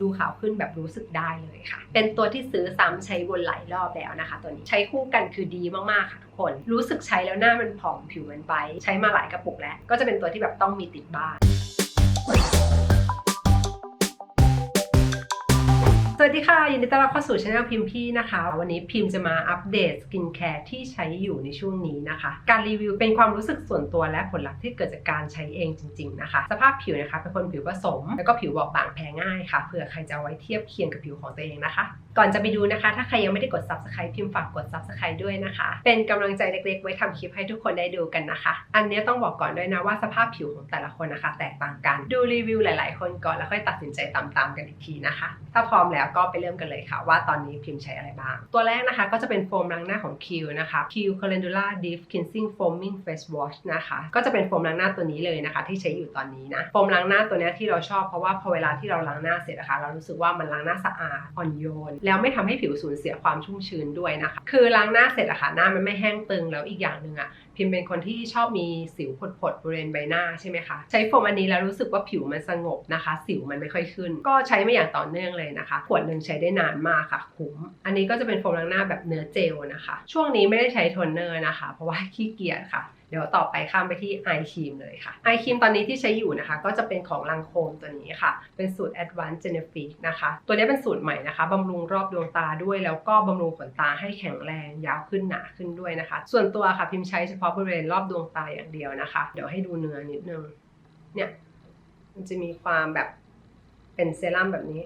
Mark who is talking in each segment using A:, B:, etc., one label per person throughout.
A: ดูขาวขึ้นแบบรู้สึกได้เลยค่ะ เป็นตัวที่ซื้อซ้ำใช้วนหลายรอบแล้วนะคะ ตัวนี้ใช้คู่กันคือดีมากๆค่ะทุกคน รู้สึกใช้แล้วหน้ามันผ่องผิวมันไปใช้มาหลายกระปุกแล้ว ก็จะเป็นตัวที่แบบต้องมีติดบ้าน สวัสดีค่ะ ยินดีต้อนรับเข้าสู่ช anel พิมพ์พี่นะคะ วันนี้พิมพ์จะมาอัปเดตสกินแคร์ที่ใช้อยู่ในช่วงนี้นะคะ การรีวิวเป็นความรู้สึกส่วนตัวและผลลัพธ์ที่เกิดจากการใช้เองจริง ๆ นะคะ สภาพผิวนะคะเป็นคนผิวผสม แล้วก็ผิวบอบบางแพ้ง่ายค่ะเผื่อใครจะเอาไว้เทียบเคียงกับผิวของตัวเองนะคะ ก่อนจะไปดูนะคะ ถ้าใครยังไม่ได้กด subscribe พิมพ์ฝากกด subscribe ด้วยนะคะ เป็นกำลังใจเล็กๆ ไว้ทำคลิปให้ทุกคนได้ดูกันนะคะ อันนี้ต้องบอกก่อนด้วยนะว่าสภาพผิวของแต่ละคนนะคะ แตกต่างกัน ดูรีวิวหลาย ๆ คนก่อนแล้วค่อยตัดสินใจตามๆกันอีกทีนะคะ ถ้าพร้อมแล้วก็ไปเริ่มกันเลยค่ะ ว่าตอนนี้พิมพ์ใช้อะไรบ้าง ตัวแรกนะคะก็จะเป็นโฟมล้างหน้าของ Q นะคะ Q Calendula Deep Cleansing Foaming Face Wash นะคะก็จะเป็นโฟมล้างหน้าตัวนี้เลยนะคะ ที่ใช้อยู่ตอนนี้นะโฟมล้างหน้าตัวนี้ที่เราชอบเพราะว่าพอเวลาที่เราล้างหน้าเสร็จนะคะ เรารู้สึกว่ามันล้างหน้าสะอาดอ่อนโยนแล้วไม่ทำให้ผิวสูญเสียความชุ่มชื้นด้วยนะคะ คือล้างหน้าเสร็จอะค่ะหน้ามันไม่แห้งตึงแล้วอีกอย่างหนึ่งอะ พิมเป็นคนที่ชอบมีสิวผดๆบริเวณใบหน้าใช่ไหมคะ ใช้โฟมอันนี้แล้วรู้สึกว่าผิวมันสงบนะคะ สิวมันไม่ค่อยขึ้น ก็ใช้มาอย่างต่อเนื่องเลยนะคะ ขวดหนึ่งใช้ได้นานมากค่ะคุ้ม อันนี้ก็จะเป็นโฟมล้างหน้าแบบเนื้อเจลนะคะ ช่วงนี้ไม่ได้ใช้โทนเนอร์นะคะ เพราะว่าขี้เกียจค่ะเดี๋ยวต่อไปข้ามไปที่ไอครีมเลยค่ะไอครีมตอนนี้ที่ใช้อยู่นะคะ ก็จะเป็นของลังโคมตัวนี้ค่ะ เป็นสูตร Advanced Genifique นะคะ ตัวนี้เป็นสูตรใหม่นะคะบำรุงรอบดวงตาด้วย แล้วก็บำรุงขนตาให้แข็งแรงยาวขึ้นหนาขึ้นด้วยนะคะ ส่วนตัวค่ะพิมพ์ใช้เฉพาะบริเวณรอบดวงตาอย่างเดียวนะคะ เดี๋ยวให้ดูเนื้อนิดนึง เนี่ย มันจะมีความแบบเป็นเซรั่มแบบนี้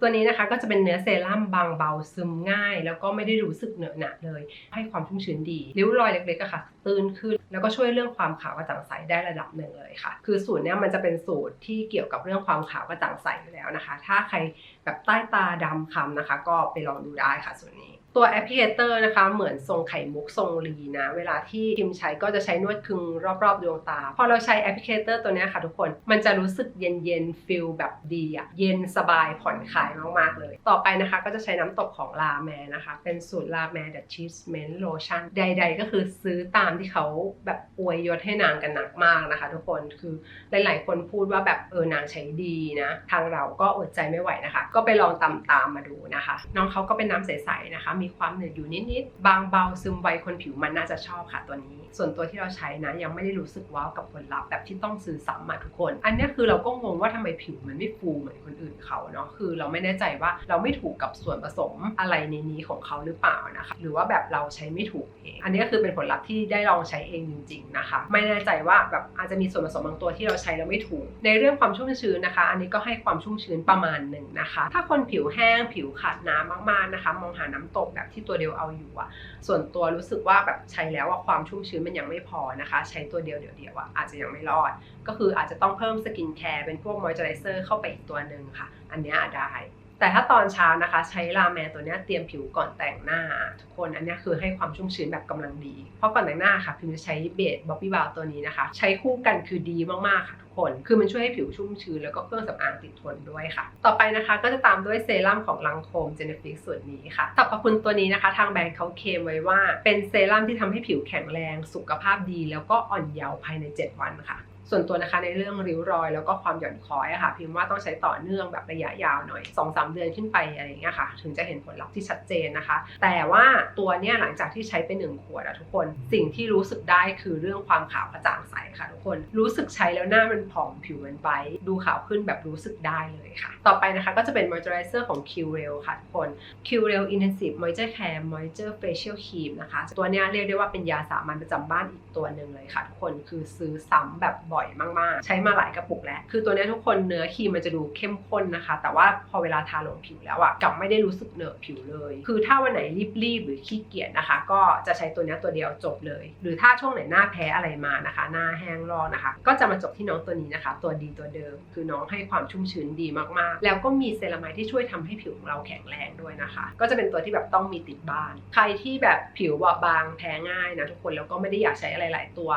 A: ตัวนี้นะคะก็จะเป็นเนื้อเซรั่มบางเบาซึมง่าย แล้วก็ไม่ได้รู้สึกเหนอะหนะเลย ให้ความชุ่มชื้นดีริ้วรอยเล็กๆอะค่ะ ตื้นขึ้น แล้วก็ช่วยเรื่องความขาวกระจ่างใสได้ระดับหนึ่งเลยค่ะ คือสูตรเนี้ยมันจะเป็นสูตรที่เกี่ยวกับเรื่องความขาวกระจ่างใสอยู่แล้วนะคะ ถ้าใครแบบใต้ตาดำคล้ำนะคะ ก็ไปลองดูได้ค่ะส่วนนี้ ตัวแอปพลิเคเตอร์นะคะ เหมือนทรงไข่มุกทรงลีนะ เวลาที่พิมใช้ก็จะใช้นวดคึงรอบๆดวงตา พอเราใช้แอปพลิเคเตอร์ตัวนี้ค่ะทุกคน มันจะรู้สึกเย็นๆฟิลแบบดีอะเย็นสบายผ่อนคลายมากๆเลย ต่อไปนะคะก็จะใช้น้ำตกของลาแมนะคะ เป็นสูตรลาแมเดอะชีสเมนต์โลชั่นใด ๆ ก็คือซื้อตามที่เขาแบบอวยยศให้นางกันหนักมากนะคะ ทุกคนคือหลายๆ คนพูดว่าแบบเออนางใช้ดีนะ ทางเราก็อดใจไม่ไหวนะคะ ก็ไปลองตามตามๆมาดูนะคะ น้องเขาก็เป็นน้ำใสๆนะคะมีีความหนืดอยู่นิดๆบางเบาซึมไวคนผิวมันน่าจะชอบค่ะตัวนี้ ส่วนตัวที่เราใช้นะยังไม่ได้รู้สึกว้าวกับผลลัพธ์แบบที่ต้องซื้อซ้ำมาทุกคน อันนี้คือเราก็งงว่าทำไมผิวมันไม่ฟูเหมือนคนอื่นเขาเนาะคือเราไม่แน่ใจว่าเราไม่ถูกกับส่วนผสมอะไรในนี้ของเขาหรือเปล่านะคะหรือว่าแบบเราใช้ไม่ถูกเอง อันนี้ก็คือเป็นผลลัพธ์ที่ได้ลองใช้เองจริง ๆนะคะ ไม่แน่ใจว่าแบบอาจจะมีส่วนผสมบางตัวที่เราใช้แล้วไม่ถูก ในเรื่องความชุ่มชื้นนะคะ อันนี้ก็ให้ความชุ่มชื้นประมาณหนึ่งนะคะ ถ้าคนผิวแห้งผิวขาดน้ำมากๆนะคะ มองหาน้ำตกแบบที่ตัวเดียวเอาอยู่อะส่วนตัวรู้สึกว่าแบบใช้แล้วว่าความชุ่มชื้นมันยังไม่พอนะคะ ใช้ตัวเดียวเดียวๆอะอาจจะยังไม่รอด ก็คืออาจจะต้องเพิ่มสกินแคร์เป็นพวกมอยเจอไรเซอร์เข้าไปอีกตัวหนึ่งค่ะ อันนี้ได้ แต่ถ้าตอนเช้านะคะ ใช้ลาแมนตัวนี้เตรียมผิวก่อนแต่งหน้า ทุกคนอันนี้คือให้ความชุ่มชื้นแบบกำลังดี เพราะก่อนแต่งหน้าค่ะพิมจะใช้เบสบ๊อบบี้บาวตัวนี้นะคะ ใช้คู่กันคือดีมากๆค่ะทุกคน คือมันช่วยให้ผิวชุ่มชื้นแล้วก็เครื่องสำอางติดทนด้วยค่ะ ต่อไปนะคะก็จะตามด้วยเซรั่มของลังโคมเจเนฟิกส่วนนี้ค่ะสรรพคุณตัวนี้นะคะ ทางแบรนด์เขาเคลมไว้ว่า เป็นเซรั่มที่ทำให้ผิวแข็งแรง สุขภาพดี แล้วก็อ่อนเยาว์ภายใน 7 วันค่ะ ส่วนตัวนะคะในเรื่องริ้วรอย แล้วก็ความหย่อนคล้อยอะค่ะ พิมพ์ว่าต้องใช้ต่อเนื่องแบบระยะยาวหน่อย 2-3 เดือนขึ้นไปอะไรเงี้ยค่ะ ถึงจะเห็นผลลัพธ์ที่ชัดเจนนะคะ แต่ว่าตัวเนี้ยหลังจากที่ใช้ไปหนึ่งขวดอะทุกคน สิ่งที่รู้สึกได้คือเรื่องความขาวกระจ่างใสค่ะทุกคน รู้สึกใช้แล้วหน้ามันผ่องผิวมันไบรท์ดูขาวขึ้นแบบรู้สึกได้เลยค่ะ ต่อไปนะคะก็จะเป็น moisturizer ของ q r e l ค่ะทุกคน q r e l Intensive Moisture Care Moisture Facial Cream นะคะ ตัวเนี้ยเรียกได้ว่าเป็นยาสามัญประจำบ้านอีกตัวหนึ่งเลยค่ะทุกคน คือซื้อซ้ำแบบบ่อยมากๆ ใช้มาหลายกระปุกแล้ว คือตัวนี้ทุกคนเนื้อครีมมันจะดูเข้มข้นนะคะ แต่ว่าพอเวลาทาลงผิวแล้วอะกลับไม่ได้รู้สึกเหนอะผิวเลย คือถ้าวันไหนรีบๆหรือขี้เกียจนะคะ ก็จะใช้ตัวนี้ตัวเดียวจบเลย หรือถ้าช่วงไหนหน้าแพ้อะไรมานะคะ หน้าแห้งรอนะคะ ก็จะมาจบที่น้องตัวนี้นะคะ ตัวดีตัวเดิม คือน้องให้ความชุ่มชื้นดีมากๆ แล้วก็มีเซรามายที่ช่วยทำให้ผิวของเราแข็งแรงด้วยนะคะ ก็จะเป็นตัวที่แบบต้องมีติดบ้าน ใครที่แบบผิวบอบบางแพ้ง่ายนะทุกคนแล้วก็ไม่ได้อยากใช้อะไรหลายตัว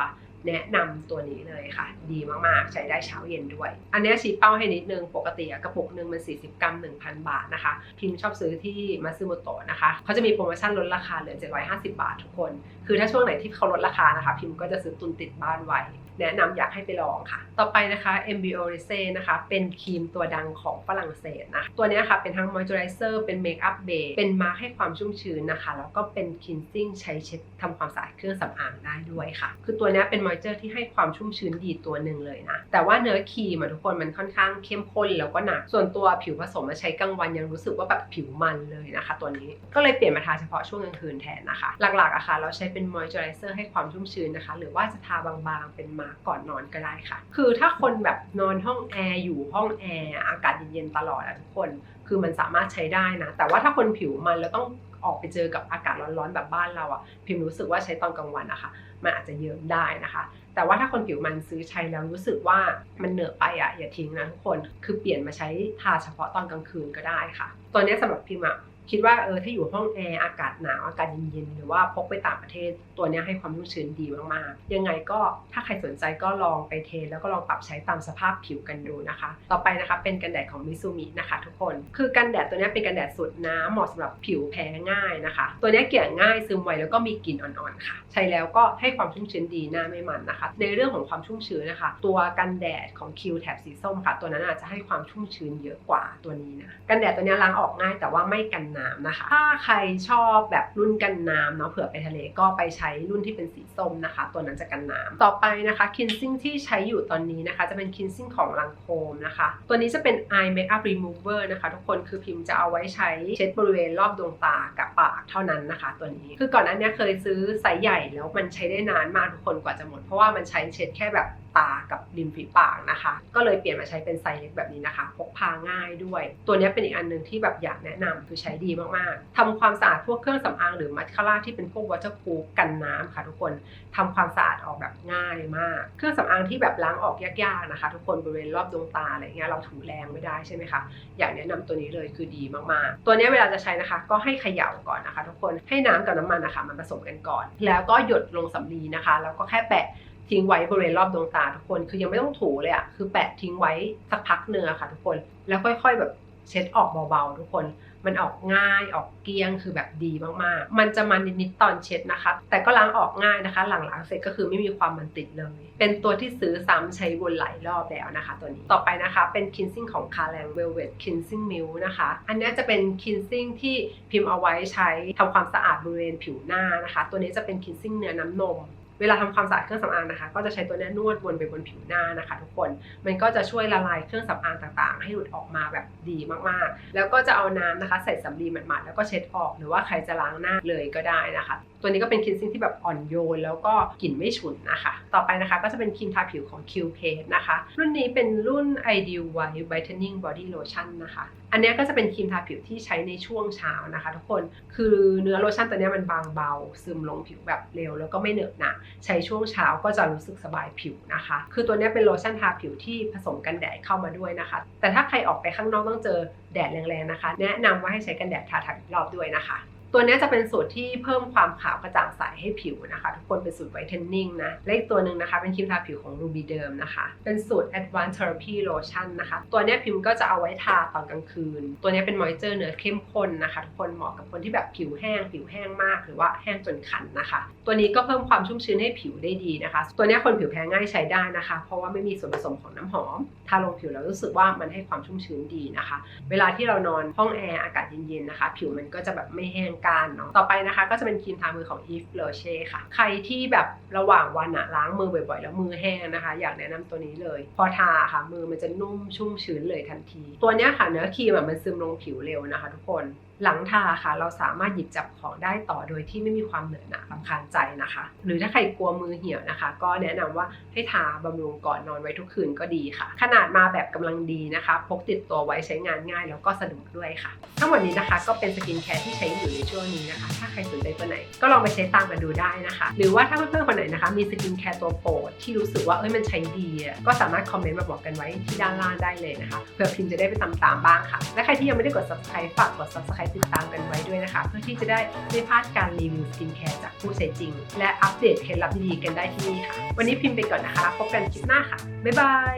A: แนะนำตัวนี้เลยค่ะ ดีมากๆ ใช้ได้เช้าเย็นด้วย อันนี้ชี้เป้าให้นิดนึง ปกติกระปุกหนึ่งมัน 40 กรัม 1,000 บาทนะคะ พิมพ์ชอบซื้อที่มาซึโมโตะนะคะเขาจะมีโปรโมชั่นลดราคาเหลือ 750 บาททุกคน คือถ้าช่วงไหนที่เขาลดราคานะคะ พิมพ์ก็จะซื้อตุนติดบ้านไว้แนะนำอยากให้ไปลองค่ะ ต่อไปนะคะ MBO r e s e นะคะ เป็นครีมตัวดังของฝรั่งเศสนะ ตัวนี้ค่ะ เป็นทั้ง moisturizer เป็นเมคอัพเบสเป็นมาร์คให้ความชุ่มชื้นนะคะ แล้วก็เป็น cleansing ใช้เช็ดทำความสะอาดเครื่องสำอางได้ด้วยค่ะ คือตัวนี้ยเป็น moisture ที่ให้ความชุ่มชื้นดีตัวหนึ่งเลยนะ แต่ว่าเนื้อครีมอะทุกคนมันค่อนข้างเข้มข้นแล้วก็หนัก ส่วนตัวผิวผสมมาใช้กลางวันยังรู้สึกว่าแบบผิวมันเลยนะคะ ตัวนี้ก็เลยเปลี่ยนมาทาเฉพาะช่วงกลางคืนแทนนะคะ หลักๆอะค่ะ เราใช้เป็น moisturizer ให้ความชุ่มชื้นนะคะ หรือว่าจะทาบางๆ เป็นมาร์ก่อนนอนก็ได้ค่ะ คือถ้าคนแบบนอนห้องแอร์อยู่ห้องแอร์อากาศเย็นๆตลอดอะทุกคน คือมันสามารถใช้ได้นะ แต่ว่าถ้าคนผิวมันแล้วต้อง ออกไปเจอกับอากาศร้อนๆแบบบ้านเราอะพิมรู้สึกว่าใช้ตอนกลางวันนะคะมันอาจจะเยิ้มได้นะคะ แต่ว่าถ้าคนผิวมันซื้อใช้แล้วรู้สึกว่ามันเหนอะไปอะอย่าทิ้งนะทุกคนคือเปลี่ยนมาใช้ทาเฉพาะตอนกลางคืนก็ได้ค่ะ ตัวนี้ยสำหรับพิมอะ คิดว่าเออถ้าอยู่ห้องแอร์อากาศหนาวอากาศเย็นๆหรือว่าพกไปต่างประเทศตัวนี้ให้ความชุ่มชื้นดีมากๆ ยังไงก็ถ้าใครสนใจก็ลองไปเทแล้วก็ลองปรับใช้ตามสภาพผิวกันดูนะคะ ต่อไปนะคะเป็นกันแดดของมิซูมินะคะทุกคน คือกันแดดตัวนี้เป็นกันแดดสูตรน้ำเหมาะสำหรับผิวแพ้ง่ายนะคะ ตัวนี้เกี่ยง่ายซึมไวแล้วก็มีกลิ่นอ่อนๆค่ะ ใช้แล้วก็ให้ความชุ่มชื้นดีหน้าไม่มันนะคะ ในเรื่องของความชุ่มชื้นนะคะ ตัวกันแดดของคิวแถบสีส้มค่ะ ตัวนั้นอาจจะให้ความชุ่มชื้นเยอะกว่าตัวนี้นะกันแดดตัวนี้ล้างออกง่ายแต่ว่าไม่กันน้ำนะคะ ถ้าใครชอบแบบรุ่นกันน้ำเนาะเผื่อไปทะเลก็ไปใช้รุ่นที่เป็นสีส้มนะคะ ตัวนั้นจะกันน้ำต่อไปนะคะคินซิ่งที่ใช้อยู่ตอนนี้นะคะ จะเป็นคินซิ่งของลังโคมนะคะ ตัวนี้จะเป็น eye makeup remover นะคะ ทุกคนคือพิมพ์จะเอาไว้ใช้เช็ดบริเวณรอบดวงตากับปากเท่านั้นนะคะ ตัวนี้คือก่อนหน้านี้เคยซื้อไซส์ใหญ่แล้วมันใช้ได้นานมากทุกคนกว่าจะหมด เพราะว่ามันใช้เช็ดแค่แบบ ตากับริมฝีปากนะคะ ก็เลยเปลี่ยนมาใช้เป็นไซส์เล็กแบบนี้นะคะ พกพาง่ายด้วย ตัวนี้เป็นอีกอันหนึ่งที่แบบอยากแนะนำคือใช้ดีมากๆทำความสะอาดพวกเครื่องสำอางหรือมัสคาร่าที่เป็นพวกวอเตอร์พูกันน้ำค่ะทุกคนทำความสะอาดออกแบบง่ายมาก เครื่องสำอางที่แบบล้างออกยากๆนะคะ ทุกคนบริเวณรอบดวงตาอะไรเงี้ยเราถูแรงไม่ได้ใช่ไหมคะอยากแนะนำตัวนี้เลยคือดีมากๆ ตัวนี้เวลาจะใช้นะคะ ก็ให้เขย่าก่อนนะคะ ทุกคนให้น้ำกับน้ำมันนะคะมันผสมกันก่อน แล้วก็หยดลงสำลีนะคะ แล้วก็แค่แปะ ทิ้งไว้บริเวณรอบดวงตาทุกคน คือยังไม่ต้องถูเลยอะคือแปะทิ้งไว้สักพักเนื้อค่ะทุกคน แล้วค่อยๆแบบเช็ดออกเบาๆทุกคน มันออกง่ายออกเกลี้ยงคือแบบดีมากๆ มันจะมันนิดๆตอนเช็ดนะคะ แต่ก็ล้างออกง่ายนะคะ หลังล้างเสร็จก็คือไม่มีความมันติดเลย เป็นตัวที่ซื้อซ้ำใช้วนหลายรอบแล้วนะคะ ตัวนี้ ต่อไปนะคะเป็น cleansing ของ c a r l a n Velvet Cleansing Milk นะคะ อันนี้จะเป็น cleansing ที่พิมพ์เอาไว้ใช้ทำความสะอาดบริเวณผิวหน้านะคะ ตัวนี้จะเป็น cleansing เนื้อน้ำนม เวลาทำความสะอาดเครื่องสำอางนะคะ ก็จะใช้ตัวนี้นวดวนไปบนผิวหน้านะคะ ทุกคนมันก็จะช่วยละลายเครื่องสำอางต่างๆ ให้หลุดออกมาแบบดีมากๆ แล้วก็จะเอาน้ำนะคะ ใส่สำลีหมาดๆแล้วก็เช็ดออก หรือว่าใครจะล้างหน้าเลยก็ได้นะคะตัวนี้ก็เป็นคลีนซิ่งที่แบบอ่อนโยน แล้วก็กลิ่นไม่ฉุนนะคะ ต่อไปนะคะก็จะเป็นครีมทาผิวของ Q p a s e นะคะ รุ่นนี้เป็นรุ่น Ideal White Whitening Body Lotion นะคะ อันนี้ก็จะเป็นครีมทาผิวที่ใช้ในช่วงเช้านะคะ ทุกคนคือเนื้อโลชั่นตัวนี้มันบางเบา ซึมลงผิวแบบเร็ว แล้วก็ไม่เหนอะหนะใช้ช่วงเช้าก็จะรู้สึกสบายผิวนะคะ คือตัวนี้เป็นโลชั่นทาผิวที่ผสมกันแดดเข้ามาด้วยนะคะ แต่ถ้าใครออกไปข้างนอกต้องเจอแดดแรงๆนะคะ แนะนำว่าให้ใช้กันแดดทาทับอีกรอบด้วยนะคะ ตัวนี้จะเป็นสูตรที่เพิ่มความขาวกระจ่างใสให้ผิวนะคะ ทุกคนเป็นสูตรไวท์เทนนิ่งนะและอีกตัวหนึ่งนะคะ เป็นครีมทาผิวของ Ruby Derm นะคะ เป็นสูตร Advanced Therapy Lotion นะคะ ตัวนี้พิมก็จะเอาไว้ทาตอนกลางคืน ตัวนี้เป็นมอยเจอร์เนื้อเข้มข้นนะคะทุกคนเหมาะกับคนที่แบบผิวแห้ง ผิวแห้งมากหรือว่าแห้งจนคันนะคะ ตัวนี้ก็เพิ่มความชุ่มชื้นให้ผิวได้ดีนะคะ ตัวนี้คนผิวแพ้ง่ายใช้ได้นะคะ เพราะว่าไม่มีส่วนผสมของน้ำหอมทาลงผิวแล้วรู้สึกว่ามันให้ความชุ่มชื้นดีนะคะ เวลาที่เรานอนห้องแอร์อากาศเย็นๆนะคะ ผิวมันก็จะแบบไม่แห้งกการเนาะต่อไปนะคะก็จะเป็นครีมทามือของ e v e l o c h e ค่ะ ใครที่แบบระหว่างวันอะล้างมือบ่อยๆ แล้วมือแห้งนะคะ อยากแนะนำตัวนี้เลย พอทาค่ะมือมันจะนุ่มชุ่มชื้นเลยทันที ตัวเนี้ยค่ะเนื้อครีมอะมันซึมลงผิวเร็วนะคะ ทุกคน หลังทาค่ะ เราสามารถหยิบจับของได้ต่อโดยที่ไม่มีความเหนอะหนะรำคาญใจนะคะ หรือถ้าใครกลัวมือเหี่ยวนะคะ ก็แนะนำว่าให้ทาบำรุงก่อนนอนไว้ทุกคืนก็ดีค่ะ ขนาดมาแบบกำลังดีนะคะ พกติดตัวไว้ใช้งานง่ายแล้วก็สะดวกด้วยค่ะ ทั้งหมดนี้นะคะก็เป็นสกินแคร์ที่ใช้อยู่ในช่วงนี้นะคะ ถ้าใครสนใจตัวไหนก็ลองไปใช้ตามกันดูได้นะคะ หรือว่าถ้าเพื่อนๆคนไหนนะคะ มีสกินแคร์ตัวโปรดที่รู้สึกว่าเอ้ยมันใช้ดีก็สามารถคอมเมนต์มาบอกกันไว้ที่ด้านล่างได้เลยนะคะเผื่อพิมพ์จะได้ไปตามๆบ้างค่ะ และใครที่ยังไม่ได้กด subscribe ฝากกด subscribe ติดตามกันไว้ด้วยนะคะ เพื่อที่จะได้ไม่พลาดการรีวิวสกินแคร์จากผู้ใช้จริง และอัปเดตเคล็ดลับดีๆกันได้ที่นี่ค่ะ วันนี้พิมพ์ไปก่อนนะคะ พบกันคลิปหน้าค่ะ บ๊ายบาย